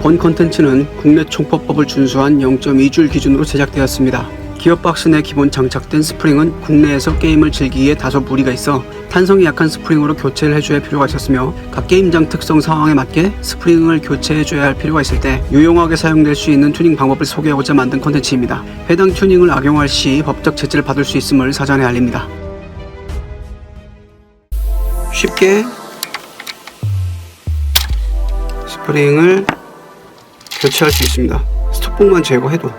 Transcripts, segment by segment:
본 컨텐츠는 국내 총법법을 준수한 0.2줄 기준으로 제작되었습니다. 기어박스 내 기본 장착된 스프링은 국내에서 게임을 즐기기에 다소 무리가 있어 탄성이 약한 스프링으로 교체를 해줘야 할 필요가 있었으며 각 게임장 특성 상황에 맞게 스프링을 교체해줘야 할 필요가 있을 때 유용하게 사용될 수 있는 튜닝 방법을 소개하고자 만든 컨텐츠입니다. 해당 튜닝을 악용할 시 법적 제재를 받을 수 있음을 사전에 알립니다. 쉽게 스프링을 교체할 수 있습니다. 스톡봉만 제거해도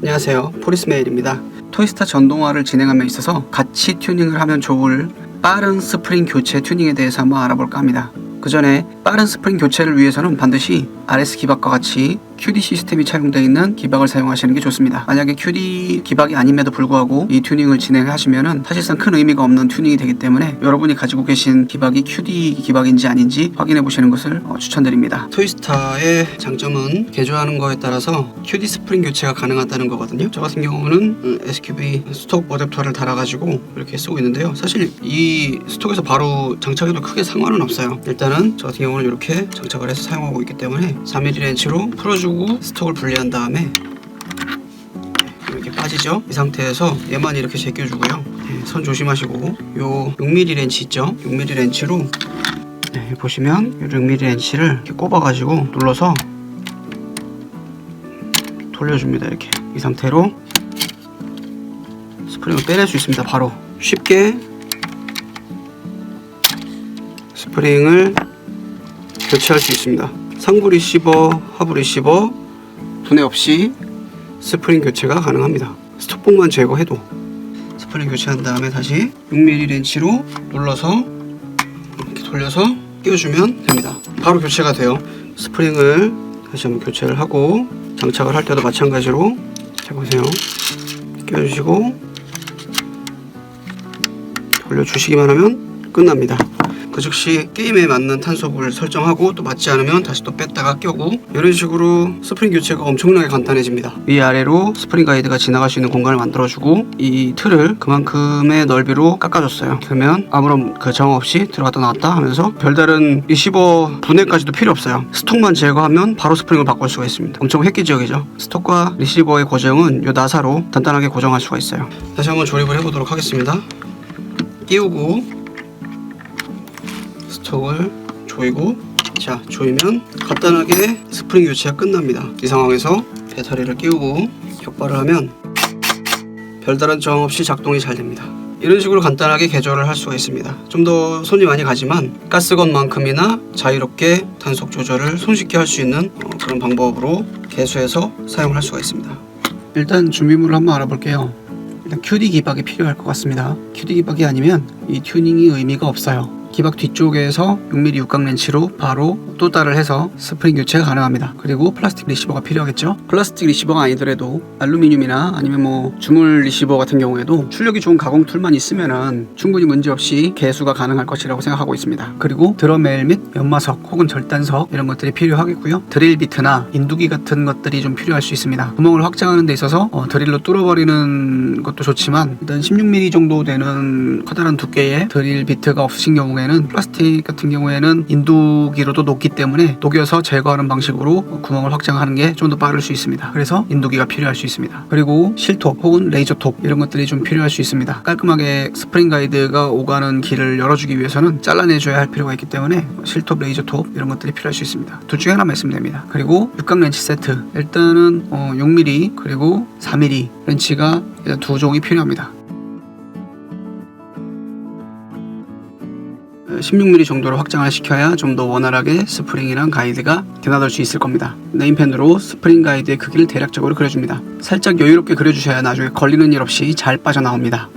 안녕하세요. 포리스메일입니다. 토이스타 전동화를 진행함에 있어서 같이 튜닝을 하면 좋을 빠른 스프링 교체 튜닝에 대해서 한번 알아볼까 합니다. 그 전에 빠른 스프링 교체를 위해서는 반드시 RS 기박과 같이 QD 시스템이 차용되어 있는 기박을 사용하시는 게 좋습니다. 만약에 QD 기박이 아님에도 불구하고 이 튜닝을 진행하시면은 사실상 큰 의미가 없는 튜닝이 되기 때문에 여러분이 가지고 계신 기박이 QD 기박인지 아닌지 확인해 보시는 것을 어, 추천드립니다. 토이스타의 장점은 개조하는 거에 따라서 QD 스프링 교체가 가능하다는 거거든요. 저 같은 경우는 음, SQB 스톡 어댑터를 달아가지고 이렇게 쓰고 있는데요. 사실 이 스톡에서 바로 장착해도 크게 상관은 없어요. 일단은 저 같은 경우는 이렇게 장착을 해서 사용하고 있기 때문에 3mm 렌치로 풀어주고 스톡을 분리한 다음에 이렇게 빠지죠. 이 상태에서 얘만 이렇게 제껴주고요. 네, 손 조심하시고 요 6mm 렌치 있죠. 6mm 렌치로 네, 보시면 요 6mm 렌치를 이렇게 꼽아가지고 눌러서 돌려줍니다. 이렇게 이 상태로 스프링을 빼낼 수 있습니다. 바로 쉽게 스프링을 교체할 수 있습니다. 상부 리시버, 하부 리시버 분해 없이 스프링 교체가 가능합니다. 스톡봉만 제거해도 스프링 교체한 다음에 다시 6mm 렌치로 눌러서 이렇게 돌려서 끼워주면 됩니다. 바로 교체가 돼요. 스프링을 다시 한번 교체를 하고 장착을 할 때도 마찬가지로 자 보세요. 끼워주시고 돌려주시기만 하면 끝납니다. 그 즉시 게임에 맞는 탄속을 설정하고 또 맞지 않으면 다시 또 뺐다가 껴고 이런 식으로 스프링 교체가 엄청나게 간단해집니다. 위아래로 스프링 가이드가 지나갈 수 있는 공간을 만들어주고 이 틀을 그만큼의 넓이로 깎아줬어요. 그러면 아무런 그 정화 없이 들어갔다 나왔다 하면서 별다른 리시버 분해까지도 필요 없어요. 스톡만 제거하면 바로 스프링을 바꿀 수가 있습니다. 엄청 획기적이죠. 스톡과 리시버의 고정은 이 나사로 단단하게 고정할 수가 있어요. 다시 한번 조립을 해보도록 하겠습니다. 끼우고 스톡을 조이고 자 조이면 간단하게 스프링 교체가 끝납니다. 이 상황에서 배터리를 끼우고 격발을 하면 별다른 저항 없이 작동이 잘 됩니다. 이런 식으로 간단하게 개조를 할 수가 있습니다. 좀 더 손이 많이 가지만 가스건만큼이나 자유롭게 단속 조절을 손쉽게 할 수 있는 어, 그런 방법으로 개수해서 사용을 할 수가 있습니다. 일단 준비물을 한번 알아볼게요. 일단 QD 기박이 필요할 것 같습니다. QD 기박이 아니면 이 튜닝이 의미가 없어요. 기박 뒤쪽에서 6mm 육각 렌치로 바로 또다를 해서 스프링 교체가 가능합니다. 그리고 플라스틱 리시버가 필요하겠죠. 플라스틱 리시버가 아니더라도 알루미늄이나 아니면 뭐 주물 리시버 같은 경우에도 출력이 좋은 가공 툴만 있으면은 충분히 문제없이 개수가 가능할 것이라고 생각하고 있습니다. 그리고 드럼멜 및 연마석 혹은 절단석 이런 것들이 필요하겠고요. 드릴 비트나 인두기 같은 것들이 좀 필요할 수 있습니다. 구멍을 확장하는 데 있어서 어, 드릴로 뚫어버리는 것도 좋지만 일단 16mm 정도 되는 커다란 두께의 드릴 비트가 없으신 경우에 는 플라스틱 같은 경우에는 인두기로도 녹기 때문에 녹여서 제거하는 방식으로 구멍을 확장하는 게 좀 더 빠를 수 있습니다. 그래서 인두기가 필요할 수 있습니다. 그리고 실톱 혹은 레이저톱 이런 것들이 좀 필요할 수 있습니다. 깔끔하게 스프링 가이드가 오가는 길을 열어주기 위해서는 잘라내줘야 할 필요가 있기 때문에 실톱, 레이저톱 이런 것들이 필요할 수 있습니다. 둘 중에 하나만 있으면 됩니다. 그리고 육각 렌치 세트 일단은 어, 6mm 그리고 4mm 렌치가 두 종이 필요합니다. 16mm 정도로 확장을 시켜야 좀 더 원활하게 스프링이랑 가이드가 드나들 수 있을 겁니다. 네임펜으로 스프링 가이드의 크기를 대략적으로 그려줍니다. 살짝 여유롭게 그려주셔야 나중에 걸리는 일 없이 잘 빠져나옵니다.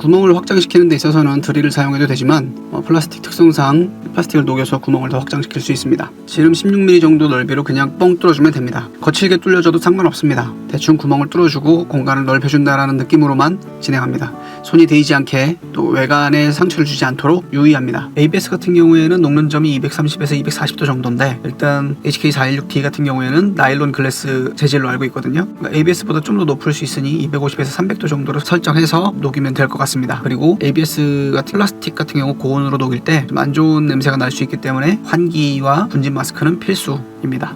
구멍을 확장시키는 데 있어서는 드릴을 사용해도 되지만 어, 플라스틱 특성상 플라스틱을 녹여서 구멍을 더 확장시킬 수 있습니다. 지름 16mm 정도 넓이로 그냥 뻥 뚫어주면 됩니다. 거칠게 뚫려져도 상관없습니다. 대충 구멍을 뚫어주고 공간을 넓혀준다라는 느낌으로만 진행합니다. 손이 데이지 않게 또 외관에 상처를 주지 않도록 유의합니다. ABS 같은 경우에는 녹는 점이 230에서 240도 정도인데 일단 HK416D 같은 경우에는 나일론 글래스 재질로 알고 있거든요. 그러니까 ABS보다 좀 더 높을 수 있으니 250에서 300도 정도로 설정해서 녹이면 될 것 같습니다. 그리고 ABS 같은 플라스틱 같은 경우 고온으로 녹일 때 좀 안 좋은 냄새가 날 수 있기 때문에 환기와 분진 마스크는 필수입니다.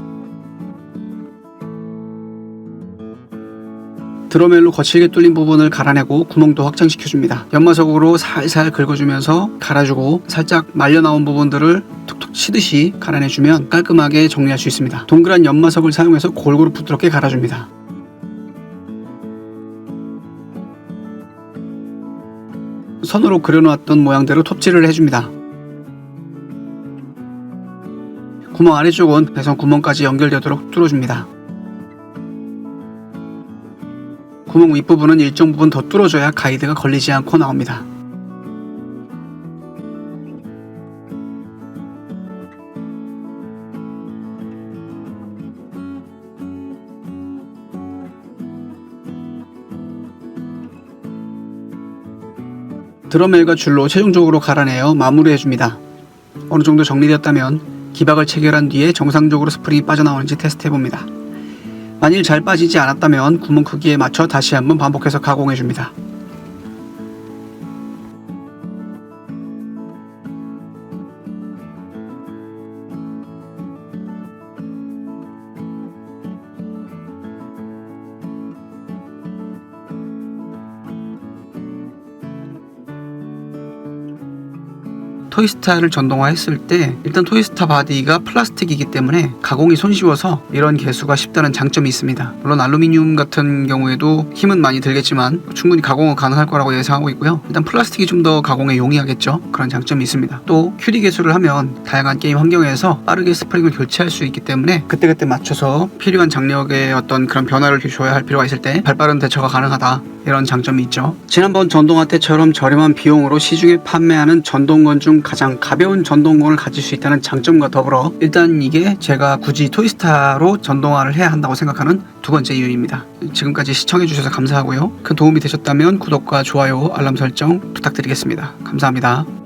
드러멜로 거칠게 뚫린 부분을 갈아내고 구멍도 확장시켜줍니다. 연마석으로 살살 긁어주면서 갈아주고 살짝 말려 나온 부분들을 툭툭 치듯이 갈아내주면 깔끔하게 정리할 수 있습니다. 동그란 연마석을 사용해서 골고루 부드럽게 갈아줍니다. 선으로 그려놓았던 모양대로 톱질을 해줍니다. 구멍 아래쪽은 배선 구멍까지 연결되도록 뚫어줍니다. 구멍 윗부분은 일정 부분 더 뚫어줘야 가이드가 걸리지 않고 나옵니다. 드럼멜과 줄로 최종적으로 갈아내어 마무리해줍니다. 어느 정도 정리되었다면 기박을 체결한 뒤에 정상적으로 스프링이 빠져나오는지 테스트해봅니다. 만일 잘 빠지지 않았다면 구멍 크기에 맞춰 다시 한번 반복해서 가공해줍니다. 토이스타를 전동화했을 때 일단 토이스타 바디가 플라스틱이기 때문에 가공이 손쉬워서 이런 개수가 쉽다는 장점이 있습니다. 물론 알루미늄 같은 경우에도 힘은 많이 들겠지만 충분히 가공은 가능할 거라고 예상하고 있고요. 일단 플라스틱이 좀 더 가공에 용이하겠죠. 그런 장점이 있습니다. 또 QD 개수를 하면 다양한 게임 환경에서 빠르게 스프링을 교체할 수 있기 때문에 그때그때 맞춰서 필요한 장력의 어떤 그런 변화를 줘야 할 필요가 있을 때 발빠른 대처가 가능하다. 이런 장점이 있죠. 지난번 전동화 때처럼 저렴한 비용으로 시중에 판매하는 전동 건 중 가장 가벼운 전동건을 가질 수 있다는 장점과 더불어 일단 이게 제가 굳이 토이스타로 전동화를 해야 한다고 생각하는 두 번째 이유입니다. 지금까지 시청해주셔서 감사하고요. 큰 도움이 되셨다면 구독과 좋아요, 알람 설정 부탁드리겠습니다. 감사합니다.